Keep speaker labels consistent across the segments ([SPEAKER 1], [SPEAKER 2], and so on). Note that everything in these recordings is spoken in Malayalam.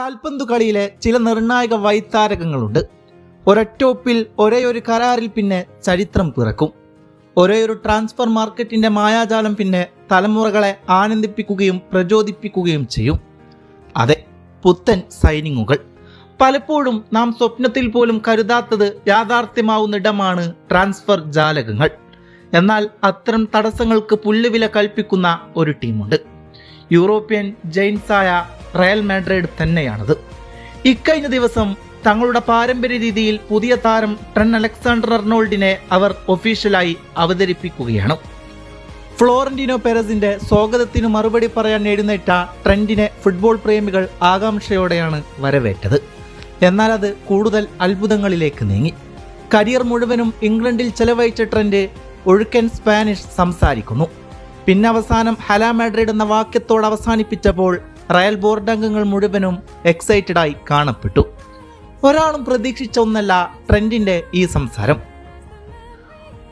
[SPEAKER 1] കാൽപന്തു കളിയിലെ ചില നിർണായക വൈതാരകങ്ങളുണ്ട്. ഒരൊറ്റൊപ്പിൽ ഒരേ ഒരു കരാറിൽ പിന്നെ ചരിത്രം പിറക്കും. ഒരേ ഒരു ട്രാൻസ്ഫർ മാർക്കറ്റിന്റെ മായാജാലം പിന്നെ തലമുറകളെ ആനന്ദിപ്പിക്കുകയും പ്രചോദിപ്പിക്കുകയും ചെയ്യും. അതെ പുത്തൻ സൈനിങ്ങുകൾ. പലപ്പോഴും നാം സ്വപ്നത്തിൽ പോലും കരുതാത്തത് യാഥാർത്ഥ്യമാവുന്ന ഇടമാണ് ട്രാൻസ്ഫർ ജാലകങ്ങൾ. എന്നാൽ അത്തരം തടസ്സങ്ങൾക്ക് പുല്ലുവില കൽപ്പിക്കുന്ന ഒരു ടീമുണ്ട്. യൂറോപ്യൻ ജെയിൻസായ റയൽ മാഡ്രിഡ് തന്നെയാണത്. ഇക്കഴിഞ്ഞ ദിവസം തങ്ങളുടെ പാരമ്പര്യ രീതിയിൽ പുതിയ താരം ട്രെൻ അലക്സാണ്ടർ അർണോൾഡിനെ അവർ ഒഫീഷ്യലായി അവതരിപ്പിക്കുകയാണ്. ഫ്ലോറന്റീനോ പെരസിന്റെ സ്വാഗതത്തിന് മറുപടി പറയാൻ എഴുന്നേറ്റ ട്രെൻഡിനെ ഫുട്ബോൾ പ്രേമികൾ ആകാംക്ഷയോടെയാണ് വരവേറ്റത്. എന്നാൽ അത് കൂടുതൽ അത്ഭുതങ്ങളിലേക്ക് നീങ്ങി. കരിയർ മുഴുവനും ഇംഗ്ലണ്ടിൽ ചെലവഴിച്ച ട്രെൻഡ് ഒഴുക്കൻ സ്പാനിഷ് സംസാരിക്കുന്നു. പിന്നവസാനം ഹലാ മാഡ്രിഡ് എന്ന വാക്യത്തോട് അവസാനിപ്പിച്ചപ്പോൾ റയൽ ബോർഡ് അംഗങ്ങൾ മുഴുവനും എക്സൈറ്റഡ് ആയി കാണപ്പെട്ടു. ഒരാളും പ്രതീക്ഷിച്ച ഒന്നല്ല ട്രെൻഡിന്റെ ഈ സംസാരം.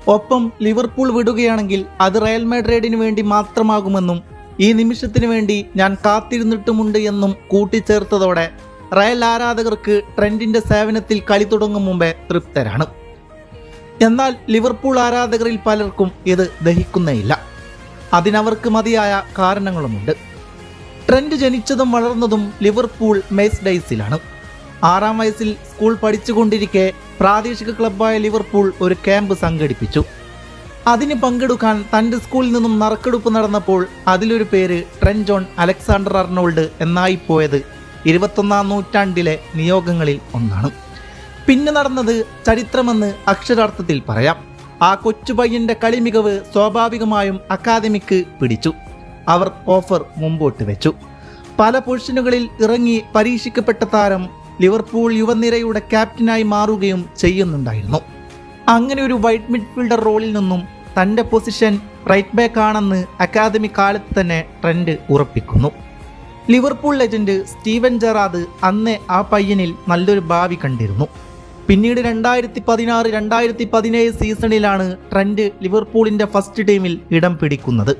[SPEAKER 1] ഒപ്പം ലിവർപൂൾ വിടുകയാണെങ്കിൽ അത് റയൽ മാഡ്രിഡിന് വേണ്ടി മാത്രമാകുമെന്നും ഈ നിമിഷത്തിന് വേണ്ടി ഞാൻ കാത്തിരുന്നിട്ടുമുണ്ട് എന്നും കൂട്ടിച്ചേർത്തതോടെ റയൽ ആരാധകർക്ക് ട്രെൻഡിന്റെ സേവനത്തിൽ കളി തുടങ്ങും മുമ്പേ തൃപ്തരാണ്. എന്നാൽ ലിവർപൂൾ ആരാധകരിൽ പലർക്കും ഇത് ദഹിക്കുന്നേയില്ല. അതിനവർക്ക് മതിയായ കാരണങ്ങളുമുണ്ട്. ട്രെൻഡ് ജനിച്ചതും വളർന്നതും ലിവർപൂൾ മെയ്സ് ഡേയ്സിലാണ്. ആറാം വയസ്സിൽ സ്കൂൾ പഠിച്ചുകൊണ്ടിരിക്കെ പ്രാദേശിക ക്ലബ്ബായ ലിവർപൂൾ ഒരു ക്യാമ്പ് സംഘടിപ്പിച്ചു. അതിന് പങ്കെടുക്കാൻ തന്റെ സ്കൂളിൽ നിന്നും നറുക്കെടുപ്പ് നടന്നപ്പോൾ അതിലൊരു പേര് ട്രെൻ ജോൺ അലക്സാണ്ടർ അർണോൾഡ് എന്നായിപ്പോയത് ഇരുപത്തൊന്നാം നൂറ്റാണ്ടിലെ നിയോഗങ്ങളിൽ ഒന്നാണ്. പിന്നെ നടന്നത് ചരിത്രമെന്ന് അക്ഷരാർത്ഥത്തിൽ പറയാം. ആ കൊച്ചുപയ്യന്റെ കളിമികവ് കളി മികവ് സ്വാഭാവികമായും അക്കാദമിക്ക് പിടിച്ചു. അവർ ഓഫർ മുമ്പോട്ട് വെച്ചു. പല പൊസിഷനുകളിൽ ഇറങ്ങി പരീക്ഷിക്കപ്പെട്ട താരം ലിവർപൂൾ യുവനിരയുടെ ക്യാപ്റ്റനായി മാറുകയും ചെയ്യുന്നുണ്ടായിരുന്നു. അങ്ങനെ ഒരു വൈറ്റ് മിഡ്ഫീൽഡർ റോളിൽ നിന്നും തന്റെ പൊസിഷൻ റൈറ്റ് ബാക്ക് ആണെന്ന് അക്കാദമി കാലത്ത് തന്നെ ട്രെൻഡ് ഉറപ്പിക്കുന്നു. ലിവർപൂൾ ലെജൻഡ് സ്റ്റീവൻ ജെറാദ് അന്നേ ആ പയ്യനിൽ നല്ലൊരു ഭാവി കണ്ടിരുന്നു. പിന്നീട് രണ്ടായിരത്തി പതിനാറ് രണ്ടായിരത്തി പതിനേഴ് സീസണിലാണ് ട്രെൻഡ് ലിവർപൂളിന്റെ ഫസ്റ്റ് ടീമിൽ ഇടം പിടിക്കുന്നത്.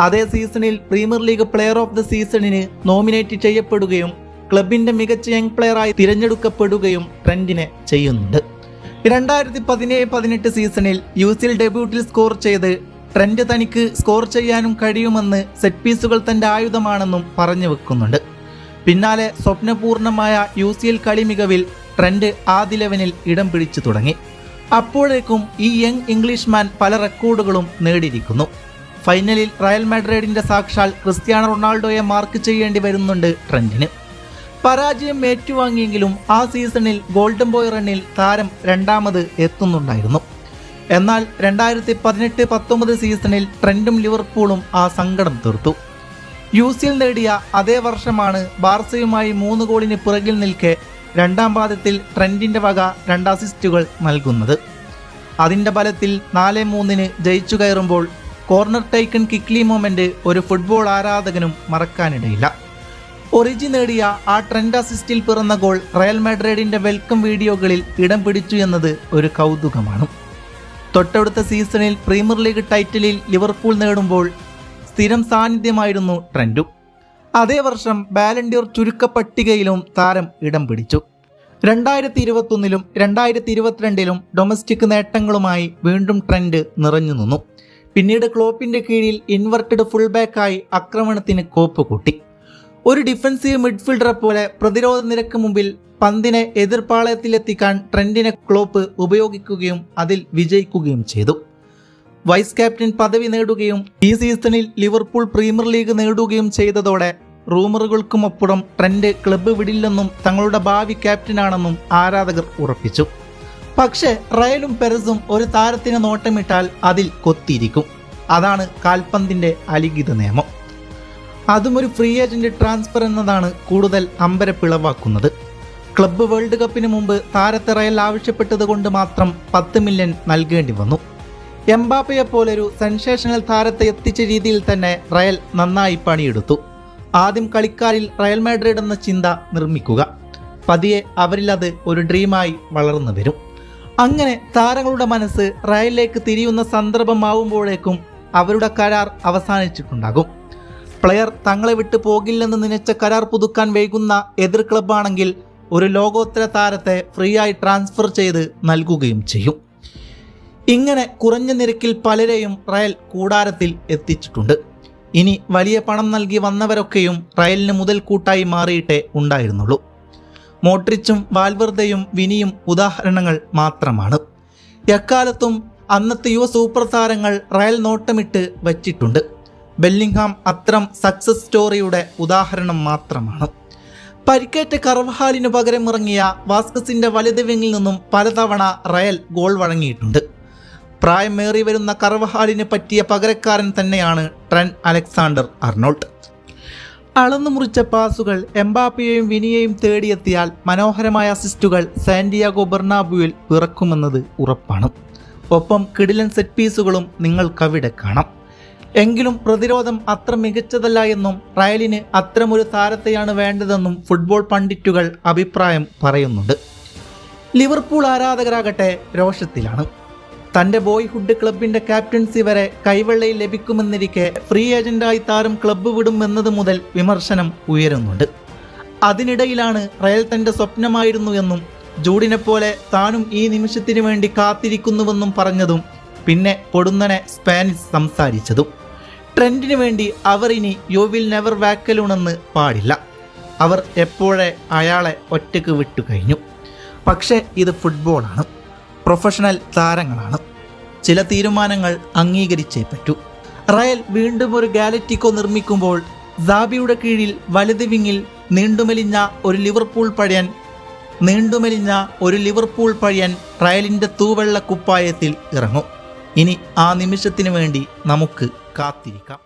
[SPEAKER 1] അതേ സീസണിൽ premier league player of the സീസണിന് nominate ചെയ്യപ്പെടുകയും ക്ലബിന്റെ മികച്ച യങ് പ്ലെയറായി തിരഞ്ഞെടുക്കപ്പെടുകയും ട്രെൻഡിനെ ചെയ്യുന്നുണ്ട്. രണ്ടായിരത്തി പതിനേഴ് പതിനെട്ട് സീസണിൽ യു സിൽ ഡെബ്യൂട്ടിൽ സ്കോർ ചെയ്ത് ട്രെൻഡ് തനിക്ക് സ്കോർ ചെയ്യാനും കഴിയുമെന്ന് സെറ്റ് പീസുകൾ തന്റെ ആയുധമാണെന്നും പറഞ്ഞു വെക്കുന്നുണ്ട്. പിന്നാലെ സ്വപ്നപൂർണമായ യു സി എൽ കളി മികവിൽ ട്രെൻഡ് ആദ്യ ലെവനിൽ ഇടം പിടിച്ചു തുടങ്ങി. അപ്പോഴേക്കും ഈ യങ് ഇംഗ്ലീഷ്മാൻ പല റെക്കോർഡുകളും നേടിയിരിക്കുന്നു. ഫൈനലിൽ റയൽ മാഡ്രിഡിന്റെ സാക്ഷാൽ ക്രിസ്ത്യാനോ റൊണാൾഡോയെ മാർക്ക് ചെയ്യേണ്ടി വരുന്നുണ്ട് ട്രെൻഡിന്. പരാജയം ഏറ്റുവാങ്ങിയെങ്കിലും ആ സീസണിൽ ഗോൾഡൻ ബോയ് റണ്ണിൽ താരം രണ്ടാമത് എത്തുന്നുണ്ടായിരുന്നു. എന്നാൽ രണ്ടായിരത്തി പതിനെട്ട് പത്തൊമ്പത് സീസണിൽ ട്രെൻഡും ലിവർപൂളും ആ സങ്കടം തീർത്തു. യു സിയിൽ നേടിയ അതേ വർഷമാണ് ബാർസയുമായി മൂന്ന് ഗോളിന് പിറകിൽ നിൽക്കെ രണ്ടാം പാദത്തിൽ ട്രെൻഡിന്റെ വക രണ്ട് അസിസ്റ്റുകൾ നൽകുന്നത്. അതിന്റെ ഫലത്തിൽ നാല് മൂന്നിന് ജയിച്ചു കയറുമ്പോൾ കോർണർ ടൈക്കൺ കിക്ലി മൊമെന്റ് ഒരു ഫുട്ബോൾ ആരാധകനും മറക്കാനിടയില്ല. ഒറിജി നേടിയ ആ ട്രെൻഡ് അസിസ്റ്റിൽ പിറന്ന ഗോൾ റയൽ മാഡ്രിഡിന്റെ വെൽക്കം വീഡിയോകളിൽ ഇടം പിടിച്ചു എന്നത് ഒരു കൗതുകമാണ്. തൊട്ടടുത്ത സീസണിൽ പ്രീമിയർ ലീഗ് ടൈറ്റിലിൽ ലിവർപൂൾ നേടുമ്പോൾ സ്ഥിരം സാന്നിധ്യമായിരുന്നു ട്രെൻഡും. അതേ വർഷം ബാലൻഡിയർ ചുരുക്കപ്പട്ടികയിലും താരം ഇടം പിടിച്ചു. രണ്ടായിരത്തി ഇരുപത്തൊന്നിലും രണ്ടായിരത്തി ഇരുപത്തിരണ്ടിലും ഡൊമസ്റ്റിക് നേട്ടങ്ങളുമായി വീണ്ടും ട്രെൻഡ് നിറഞ്ഞു നിന്നു. പിന്നീട് ക്ലോപ്പിന്റെ കീഴിൽ ഇൻവെർട്ടഡ് ഫുൾ ബാക്കായി ആക്രമണത്തിന് കോപ്പ് കൂട്ടി. ഒരു ഡിഫൻസീവ് മിഡ്ഫീൽഡറെ പോലെ പ്രതിരോധ നിരക്ക് മുമ്പിൽ പന്തിനെ എതിർപ്പാളയത്തിലെത്തിക്കാൻ ട്രെൻഡിനെ ക്ലോപ്പ് ഉപയോഗിക്കുകയും അതിൽ വിജയിക്കുകയും ചെയ്തു. വൈസ് ക്യാപ്റ്റൻ പദവി നേടുകയും ഈ സീസണിൽ ലിവർപൂൾ പ്രീമിയർ ലീഗ് നേടുകയും ചെയ്തതോടെ റൂമറുകൾക്കുമപ്പുറം ട്രെൻഡ് ക്ലബ്ബ് വിടില്ലെന്നും തങ്ങളുടെ ഭാവി ക്യാപ്റ്റനാണെന്നും ആരാധകർ ഉറപ്പിച്ചു. പക്ഷേ റയലും പെരസും ഒരു താരത്തിന് നോട്ടമിട്ടാൽ അതിൽ കൊത്തിയിരിക്കും. അതാണ് കാൽപന്തിന്റെ അലിഖിത നിയമം. അതും ഒരു ഫ്രീ ഏജന്റ് ട്രാൻസ്ഫർ എന്നതാണ് കൂടുതൽ അമ്പരപ്പിളവാക്കുന്നത് ക്ലബ്ബ് വേൾഡ് കപ്പിന് മുമ്പ് താരത്തെ റയൽ ആവശ്യപ്പെട്ടത് കൊണ്ട് മാത്രം പത്ത് മില്യൺ നൽകേണ്ടി വന്നു. എംബാപ്പയെ പോലൊരു സെൻസേഷണൽ താരത്തെ എത്തിച്ച രീതിയിൽ തന്നെ റയൽ നന്നായി പണിയെടുത്തു. ആദ്യം കളിക്കാരിൽ റയൽ മാഡ്രിഡ് എന്ന ചിന്ത നിർമ്മിക്കുക. പതിയെ അവരിൽ അത് ഒരു ഡ്രീമായി വളർന്നു വരും. അങ്ങനെ താരങ്ങളുടെ മനസ്സ് റയലിലേക്ക് തിരിയുന്ന സന്ദർഭമാവുമ്പോഴേക്കും അവരുടെ കരാർ അവസാനിച്ചിട്ടുണ്ടാകും. പ്ലെയർ തങ്ങളെ വിട്ടു പോകില്ലെന്ന് നനച്ച കരാർ പുതുക്കാൻ വൈകുന്ന എതിർ ക്ലബ്ബാണെങ്കിൽ ഒരു ലോകോത്തര താരത്തെ ഫ്രീ ആയി ട്രാൻസ്ഫർ ചെയ്ത് നൽകുകയും ചെയ്യും. ഇങ്ങനെ കുറഞ്ഞ നിരക്കിൽ പലരെയും റയൽ കൂടാരത്തിൽ എത്തിച്ചിട്ടുണ്ട്. ഇനി വലിയ പണം നൽകി വന്നവരൊക്കെയും റയലിന് മുതൽക്കൂട്ടായി മാറിയിട്ടേ ഉണ്ടായിരുന്നുള്ളൂ. മോട്രിച്ചും വാൽവർദയും വിനിയും ഉദാഹരണങ്ങൾ മാത്രമാണ്. എക്കാലത്തും അന്നത്തെ യുവ സൂപ്പർ താരങ്ങൾ റയൽ നോട്ടമിട്ട് വച്ചിട്ടുണ്ട്. ബെല്ലിംഗ്ഹാം അത്തരം സക്സസ് സ്റ്റോറിയുടെ ഉദാഹരണം മാത്രമാണ്. പരിക്കേറ്റ കർവഹാലിനു പകരം ഇറങ്ങിയ വാസ്കസിന്റെ വലത് വിങ്ങിൽ നിന്നും പലതവണ റയൽ ഗോൾ വഴങ്ങിയിട്ടുണ്ട്. പ്രായമേറി വരുന്ന കർവഹാലിന് പറ്റിയ പകരക്കാരൻ തന്നെയാണ് ട്രെൻ അലക്സാണ്ടർ അർണോൾട്ട്. അളന്നു മുറിച്ച പാസുകൾ എംബാപ്പിയെയും വിനിയെയും തേടിയെത്തിയാൽ മനോഹരമായ അസിസ്റ്റുകൾ സാന്റിയാഗോ ബെർണാബുവിൽ പിറക്കുമെന്നത് ഉറപ്പാണ്. ഒപ്പം കിടിലൻ സെറ്റ് പീസുകളും നിങ്ങൾക്കവിടെ കാണാം. എങ്കിലും പ്രതിരോധം അത്ര മികച്ചതല്ല എന്നും റയലിന് അത്തരമൊരു താരത്തെയാണ് വേണ്ടതെന്നും ഫുട്ബോൾ പണ്ഡിറ്റുകൾ അഭിപ്രായം പറയുന്നുണ്ട്. ലിവർപൂൾ ആരാധകരാകട്ടെ രോഷത്തിലാണ്. തന്റെ ബോയ്ഹുഡ് ക്ലബിന്റെ ക്യാപ്റ്റൻസി വരെ കൈവെള്ളയിൽ ലഭിക്കുമെന്നിരിക്കെ ഫ്രീ ഏജന്റായി താരം ക്ലബ്ബ് വിടും എന്നത് മുതൽ വിമർശനം ഉയരുന്നുണ്ട്. അതിനിടയിലാണ് റയൽ തന്റെ സ്വപ്നമായിരുന്നു എന്നും ജൂഡിനെ പോലെ താനും ഈ നിമിഷത്തിനു വേണ്ടി കാത്തിരിക്കുന്നുവെന്നും പറഞ്ഞതും പിന്നെ പൊടുന്നനെ സ്പാനിഷ് സംസാരിച്ചതും. ട്രെൻഡിന് വേണ്ടി അവർ ഇനി യു വിൽ നെവർ വാക്കലുണെന്ന് പാടില്ല. അവർ എപ്പോഴേ അയാളെ ഒറ്റയ്ക്ക് വിട്ടു കഴിഞ്ഞു പക്ഷേ ഇത് ഫുട്ബോളാണ്. പ്രൊഫഷണൽ താരങ്ങളാണ്. ചില തീരുമാനങ്ങൾ അംഗീകരിച്ചേ പറ്റൂ. റയൽ വീണ്ടും ഒരു ഗാലറ്റിക്കോ നിർമ്മിക്കുമ്പോൾ സാബിയുടെ കീഴിൽ വലത് വിങ്ങിൽ നീണ്ടുമെലിഞ്ഞ ഒരു ലിവർപൂൾ പഴയൻ നീണ്ടുമെലിഞ്ഞ ഒരു ലിവർപൂൾ പഴയൻ റയലിന്റെ തൂവെള്ള കുപ്പായത്തിൽ ഇറങ്ങും. ഇനി ആ നിമിഷത്തിനു വേണ്ടി നമുക്ക് കാത്തിരിക്കാം.